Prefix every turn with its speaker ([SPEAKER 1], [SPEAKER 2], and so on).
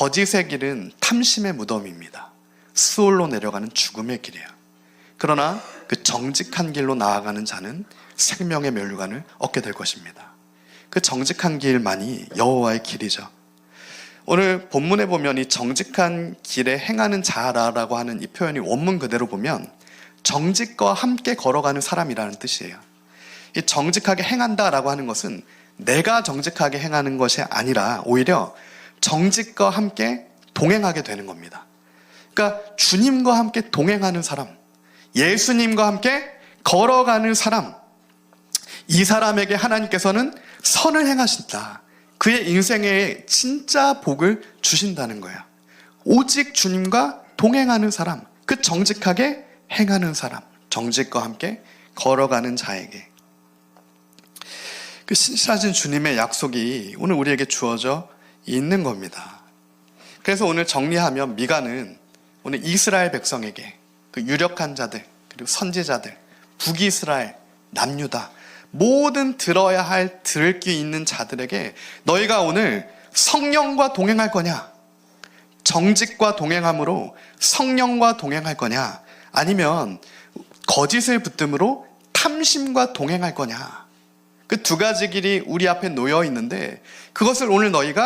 [SPEAKER 1] 거짓의 길은 탐심의 무덤입니다. 수월로 내려가는 죽음의 길이에요. 그러나 그 정직한 길로 나아가는 자는 생명의 멸류관을 얻게 될 것입니다. 그 정직한 길만이 여호와의 길이죠. 오늘 본문에 보면 이 정직한 길에 행하는 자라라고 하는 이 표현이 원문 그대로 보면 정직과 함께 걸어가는 사람이라는 뜻이에요. 이 정직하게 행한다라고 하는 것은 내가 정직하게 행하는 것이 아니라 오히려 정직과 함께 동행하게 되는 겁니다. 그러니까 주님과 함께 동행하는 사람, 예수님과 함께 걸어가는 사람, 이 사람에게 하나님께서는 선을 행하신다. 그의 인생에 진짜 복을 주신다는 거예요. 오직 주님과 동행하는 사람, 그 정직하게 행하는 사람, 정직과 함께 걸어가는 자에게. 그 신실하신 주님의 약속이 오늘 우리에게 주어져 있는 겁니다. 그래서 오늘 정리하면 미가는 오늘 이스라엘 백성에게 그 유력한 자들, 그리고 선지자들, 북이스라엘, 남유다, 모든 들어야 할 들을 게 있는 자들에게 너희가 오늘 성령과 동행할 거냐? 정직과 동행함으로 성령과 동행할 거냐? 아니면 거짓을 붙듦으로 탐심과 동행할 거냐? 그 두 가지 길이 우리 앞에 놓여 있는데 그것을 오늘 너희가